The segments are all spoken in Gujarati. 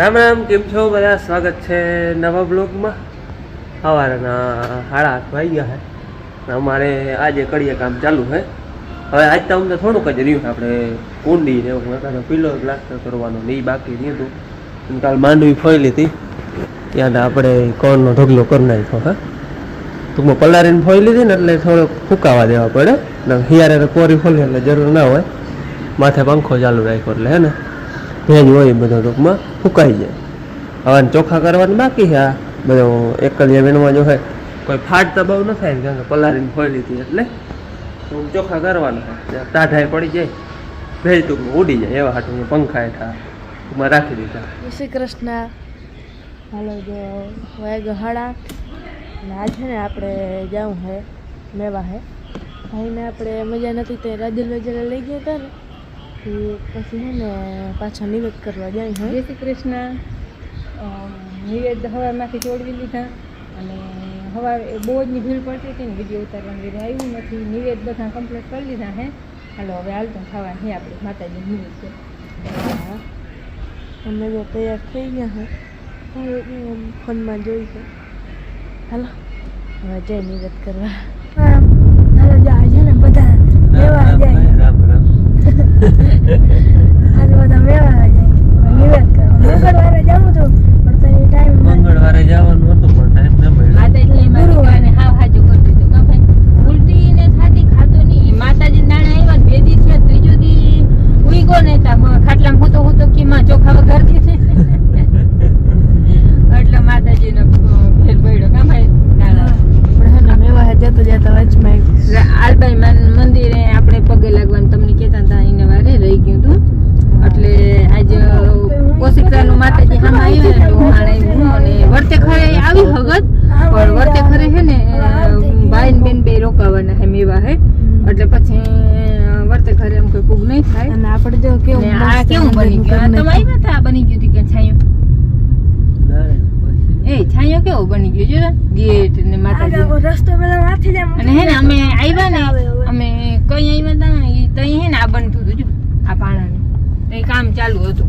રામ રામ, કેમ છો? બધા સ્વાગત છે નવા બ્લોગમાં. સવારના સાડા આઠ વાગી ગયા છે અમારે આજે કડીએ કામ ચાલુ છે. હવે આજ તો અમને થોડુંક જ રહ્યું આપણે કુંડી ને નકર પીલો પ્લાસ્ટર કરવાનું ને એ બાકી નહીં હતું. કાલ માંડવી ફોઈ હતી. ત્યાં આપણે કોણનો ઢગલો કરી નાખ્યો, હા. ટૂંકમાં પલારીને ફોઈ લીધી ને એટલે થોડોક ફૂંકાવા દેવા પડે. ને હિયારે કોરી ફોલી એટલે જરૂર ના હોય. માથે પંખો ચાલુ રાખ્યો એટલે, હે ને. ભેજ હોય બધો ટૂંકમાં, ફૂંકાઈ જાય. હવે ચોખ્ખા કરવાનું બાકી છે આ બધો એકલિયા વીણવા જો હોય કોઈ ફાટ દબાવ ન થાય કારણ કે પલારીને ખોઈ લીધી એટલે ચોખ્ખા કરવાના ટાઢાઈ પડી જાય, ભેજ ટૂંકમાં ઉડી જાય, એવા હાટું પંખા હેઠા ટૂંકમાં રાખી દીધા. શ્રી કૃષ્ણ, હાલો જો વાગ્યો આઠ આજ છે ને આપણે જવું હે, મેવા હે. ભાઈને આપણે મજા નથી તે રાજલ વજેલા લઈ ગયા હતા ને. એ પછી છે ને પાછા નિવેદ કરવા જાય જય શ્રી કૃષ્ણ. નિવેદ હવામાંથી જોડવી લીધા અને હવા બહુ જ ભીડ પડતી હતી ને વીડિયો ઉતારવાનું લીધે આવ્યું નથી નિવેદ બધા કમ્પ્લીટ કરી લીધા હે. હાલો હવે હાલતો ખાવા હે આપણે માતાજી નિવેદ છે. હા. અમે તો તૈયાર થઈ ગયા હે. ફોનમાં જોઈ છે. હાલો હવે જય નિવેદ કરવા. હાલો જાય છે ને બધા લેવા જાય રામ રામ આજે બધા મેવા જાય નિવેદ કરવા જાઉં છું. પણ ટાઈમ મંગળવારે જવાનું હતું પણ ટાઈમ ન મળ્યો માતાજી મારી દીકરાને હાવ હાજુ કરી દીધું કાં ભાઈ ઉલટી ને થાતી ખાતો નહીં ઈ માતાજી નાણા આવ્યા ને બે દી થયા ત્રીજો દી ઉઈગો ને તા ખાટલામાં હું તો હું તો કીમાં ચોખા વઘારતી છે એટલે માતાજીનો ભેર પડ્યો કાં ભાઈ નાણા આપણે હે ને મેવા હે જતો જતા વચમાં એક આલબાઈ માન મંદિરે આપણે પગે લાગવાનું તમને કહેતા હતા એને વારે રહી ગયું હતું એટલે આજ કોશિકરાનું માતાજી સામે આવ્યું ને તો હાણે હું અને વર્તે ખરે આવી હગત પણ વર્તે ખરે છે ને ભાઈ ને બેન બે રોકાવાના હે મેવા હે એટલે પછી વર્તે ઘરે એમ કોઈ ફૂગ નહીં થાય. અને આપણે જો કેવું આ કેવું બની ગયું? આ તમે આવ્યા હતા આ બની ગયું કે છાયો? એ છાયો કેવો બની ગયો? જો ગેટ ને માતાજી. રસ્તો પેલો માથી જાય અને હે ને અમે આવ્યા ને અમે કઈ આવ્યા હતા ને તઈ હે ને આ બનતું હતું જો આ પાણાને. તઈ કામ ચાલુ હતું.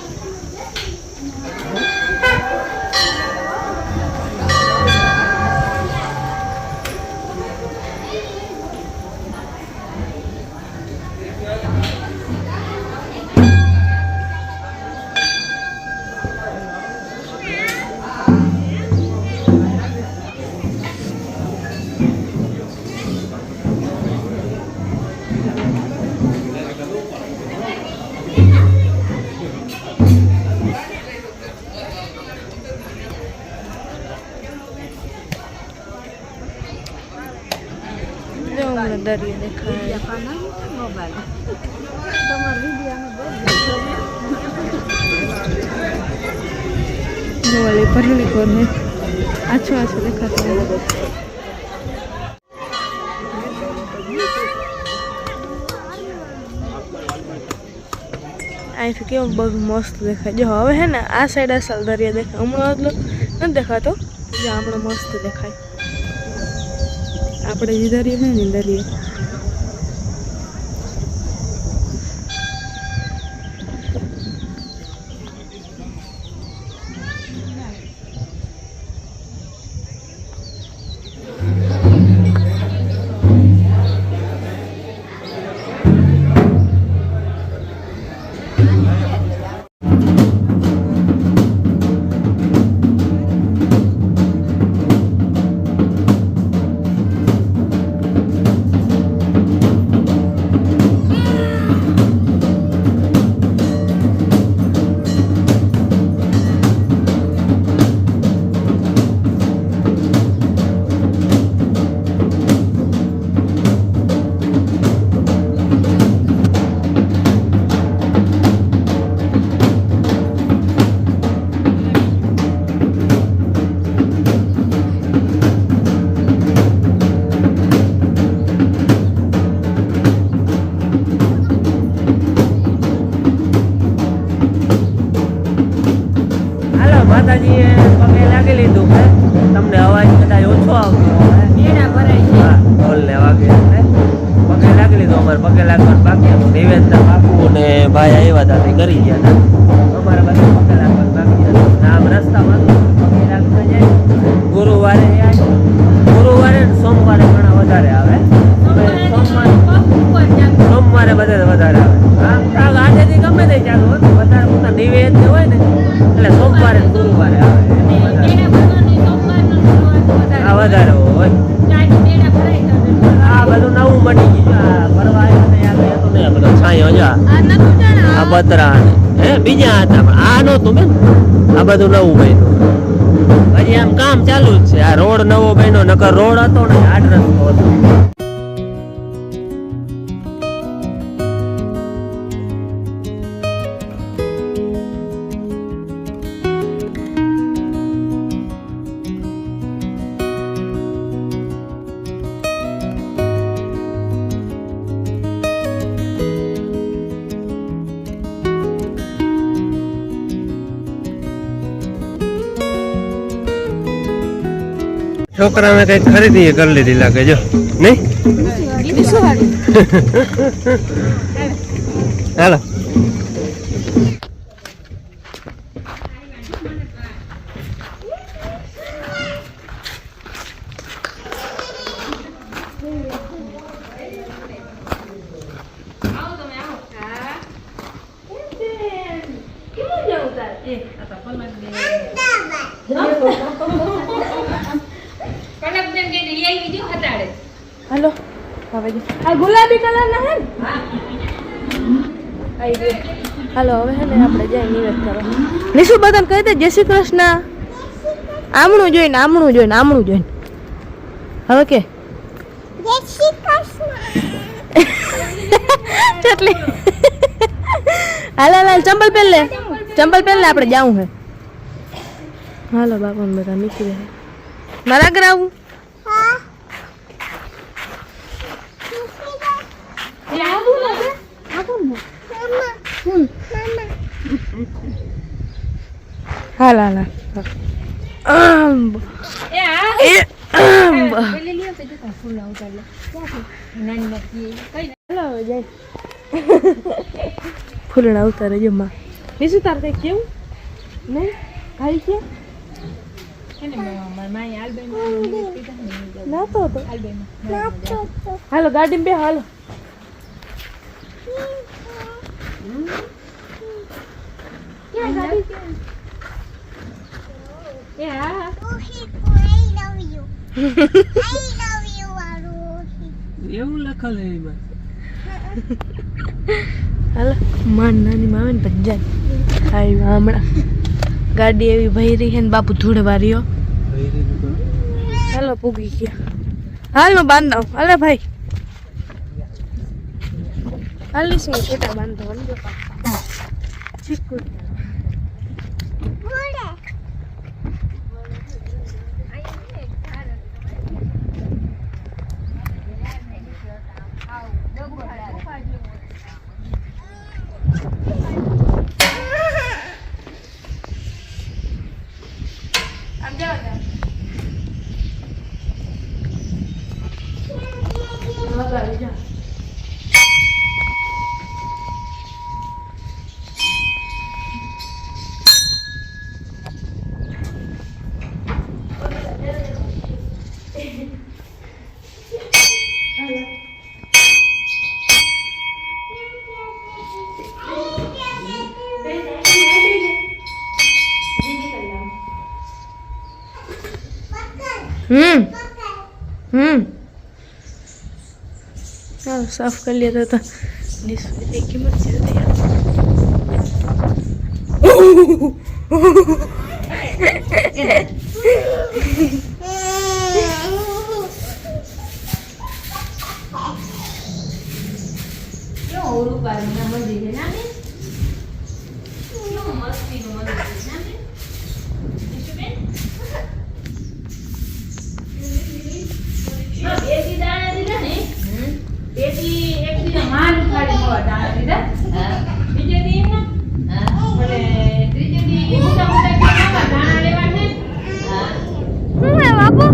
વાલે કોર આછો આછો દેખાતો અહીંથી કેવો બધું મસ્ત દેખાય. જો, હવે હે ને આ સાઈડ અસલ દરિયા દેખાય. હમણાં એટલો નથી દેખાતો જે આપણે મસ્ત દેખાય. આપણે જે દરિયો હોય ને માતાજીએ પગે લાગી લીધું કે તમને અવાજ કદાચ ઓછો આવતો હોય. ઢોલ લેવા કે પગે લીધું અમારે પગે લાગવાનું બાકી હતું નિવેદના બાપુ ને ભાઈ આવ્યા હતા તે કરી ગયા હતા. અમારા બાકી પગે લાગવાનું બાકી હતું આમ રસ્તામાં પગે જાય ગુરુવારે ગુરુવારે સોમવારે ઘણા વધારે આવે. સોમવારે બધા વધારે આવે. આમ આજે ગમે તે ચાલુ વધારે પોતા નિવેદ હોય ને. વધારે. હોય. આ બધું નવું મટી ગયું. ફરવા આવ્યો ને આ ગયો તો ને આ બધો છાંયો જો આ. આ? હે બીજા હતા પણ આ નહોતું બેન. આ બધું નવું બન્યું. હજી આમ કામ ચાલુ જ છે. આ રોડ નવો બન્યો નકર રોડ હતો ને આડ રસ્તો હતો છોકરાને કઈ ખરીદી કરી લીધી લાગે જો. નહીં? હાલો હવે જો. આ ગુલાબી કલર ના હે ને? હાલો હવે હે ને આપણે જઈ નિવેદ કરવા. નિશુ બધાને કહી દે જય શ્રી કૃષ્ણ. આમણું જોઈને આમણું જોઈને આમણું જોઈને. હવે કે? કેટલી હાલ હાલ હાલ ચંપલ પહેર લે. ચંપલ પહેર લે આપણે જાવું હે. હાલો બાપા બધા નીકળી મારા આગળ આવું? હાલ હાલ ફૂલડા ઉતારે જમા બીજું તાર કઈ કેવું નહીં ખાઈ છે હાલો ગાડી બે હાલો એવું લખેલ હાલો માન નાની માવે ને ભજાય આવ્યું હમણાં ગાડી એવી ભાઈ રહી છે ને બાપુ ધૂળ વાર્યો હાલો પૂગી ગયા હાલ નો બાંધાવ હાલે, ભાઈ. હાલ શું છોટા બાંધો ચીકુ લગાવી જા હમ હમ ચાલો સાફ કરી લીધા હતા. ડિસ્પ્લે કિંમત છે હું હે બાપુ?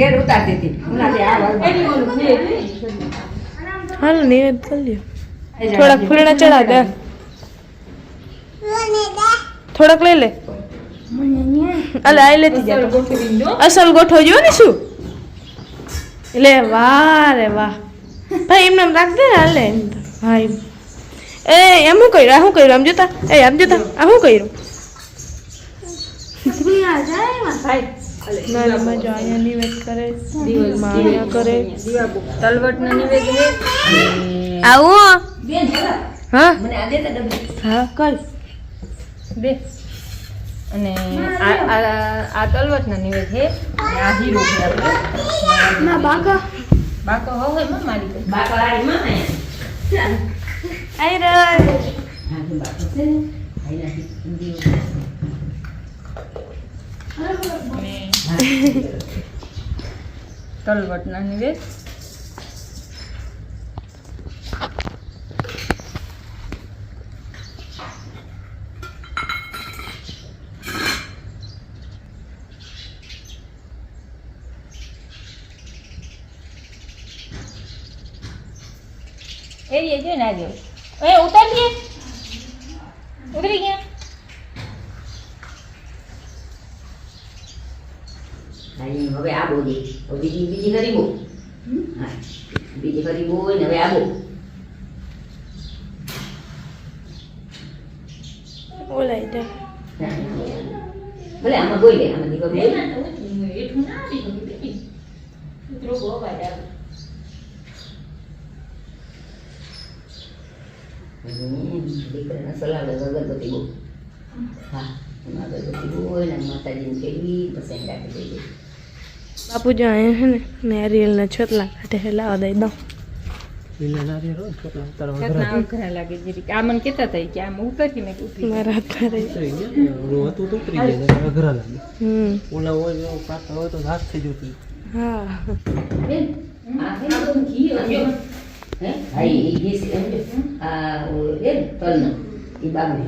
ઘેર ઉતારતી હતી હાલ નિવેદ કરી લ્યો. થોડાક ફૂરણા ચડા દે. થોડાક લઈ લે. અલે આઈ લેતી જા અસલ. ગોઠવો જો ને શું? લે વાહ રે વાહ. ભાઈ એમને એમ રાખ દે ને હાલે. હા એમ. એ એમ શું કર્યું? આ શું કર્યું? આમ જોતા? એ આમ જોતા? આ શું કર્યું? ભાઈ, કરે કરે આવું હા? મને આ દે તો ડબ્બી. હા. કઈ બે. અને આ આ તલવટના નિવેદ છે. આ હીરો છે આપણે. ના બાકા. બાકો હવે માં મારી બાકો આરી માં આઈ રે તલવટના નિવેદ. એ જે જો ને આજે એ ઉતારીએ ઉતરી ગયા. અહીં હવે આ બોલી. હવે બીજી બીજી કરી બો હા. બીજી કરી બો ને હવે ઓલાઈ દે ભલે આમાં બોઈ લે આમાં દીવા બોઈ એટલું ના આવી બેટી કૂતરો બહુ અવાજ આવે દીકરાના સલાડે અગરબત્તી બહુ હા એમાં બહુ હોય ને માતાજીને ફેરવી પછી એમ રાખી દઈએ બાપુજી અહીંયા છે? ને નારિયેલના છોતલા કાઢે લાવા દઈ દઉં હા. હે બધું હે એ છે એમ. આ ને તલનો. એ બાબુ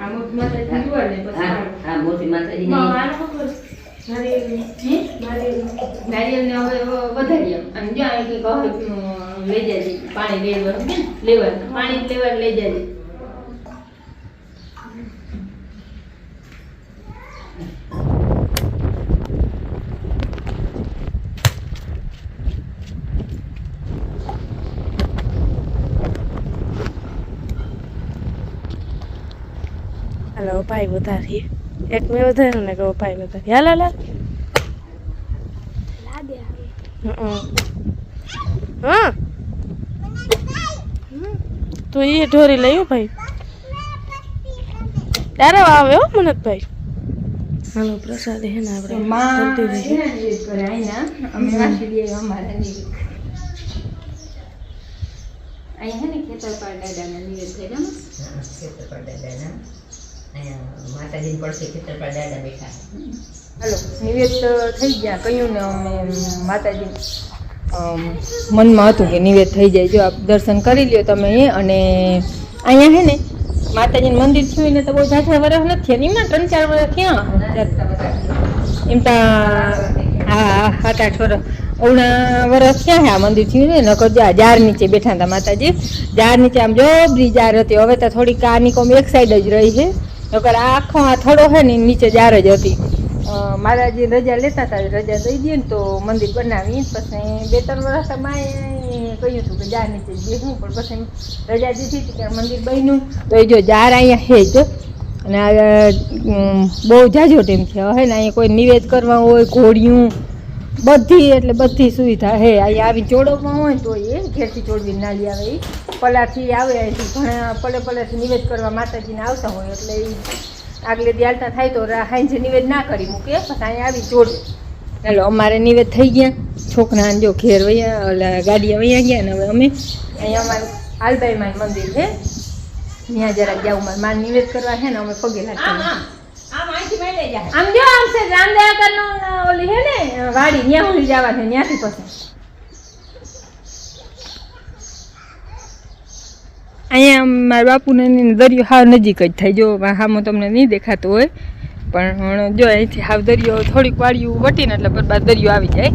આ મોટી માતાજી જુવાર ને પછી હા મોટી માતાજીને નારિયેળ ને હવે વધારી અને જો અહીં કે હવે, લઈ જાય પાણી લેવાનું. લેવાનું. પાણી લેવા લઈ જાજે. હાલો ભાઈ વધારીએ એક મેં વધાર્યું ને કહો ભાઈ વધારી હાલ હાલ. હં. હા. તું એ ઢોરી લઈ હો ભાઈ. ત્યારે આવે હો મનતભાઈ. હાલો પ્રસાદ હે ને આપણે. રહીએ. છે ને ને. ખેતરપાળ દાદાના નિવેદ કર્યા. હા, ખેતરપાળ દાદાના. અહીંયા પડશે ખેતર પર દાદા બેઠા. હલો, નિવેદ થઈ ગયા. કહ્યું ને અમે માતાજી? મનમાં હતું કે નિવેદ થઈ જાય. જો આપ દર્શન કરી લ્યો તમે એ અને અહીંયા હે ને, માતાજીનું મંદિર થયું ને તો બહુ ઝાઝા વર્ષ નથી. થયા એમના ત્રણ ચાર વર્ષ ક્યાં એમ તા હા સાત આઠ વર્ષ ઓગણા વરસ ક્યાં હે આ મંદિર થયું ને, નકર જા જાર નીચે બેઠા હતા માતાજી. જાર નીચે આમ જો બ્રિજ ઝાડ હતી હવે તો થોડીક આની કોમ એક સાઈડ જ રહી છે. નકર આખો આ થોડો છે ને નીચે જાર જ હતી. મારા જે રજા લેતા હતા રજા દઈ દે ને તો મંદિર બનાવી પછી બે ત્રણ વર્ષ માએ કહ્યું હતું કે જા નીચે જ બેસવું પણ પછી રજા દીધી હતી કે મંદિર બન્યું. તો એ જો જાર અહીંયા છે જ. અને આ બહુ જાજો ટાઈમ થયો હે ને અહીંયા કોઈ નિવેદ કરવા હોય ઘોડિયું બધી એટલે બધી સુવિધા હે. અહીંયા આવી ચોડવમાં હોય તો એ ઘેરથી ચોડવી ના લઈ આવે. એ પલાથી આવે, અહીંથી ઘણા પલે પલેથી નિવેદ કરવા માતાજીને આવતા હોય એટલે એ આગલે દ્યાલતા થાય તો હાંજે નિવેદ ના કરી મૂકે પણ અહીંયા આવી ચોડવે ચાલો અમારે નિવેદ થઈ ગયા. છોકરાને જો ઘેર વયા, ઓલા ગાડીએ વયા ગયા ને હવે અમે. અહીંયા અમારું આલબાઈ માય મંદિર છે. ત્યાં જરા મારે. મારે નિવેદ કરવા છે ને, અમે પગે લાગતા આમ જો આમ છે રામદયા ઓલી હે ને, વાડી ન્યા સુધી જવા છે ન્યાથી પછી. અહીંયા મારા બાપુને ને દરિયો હાવ નજીક જ થાય જો હામો તમને નહીં દેખાતો હોય, પણ જો અહીંથી હાવ દરિયો થોડીક વાળ્યું વટીને, એટલે બરબાદ દરિયો આવી જાય.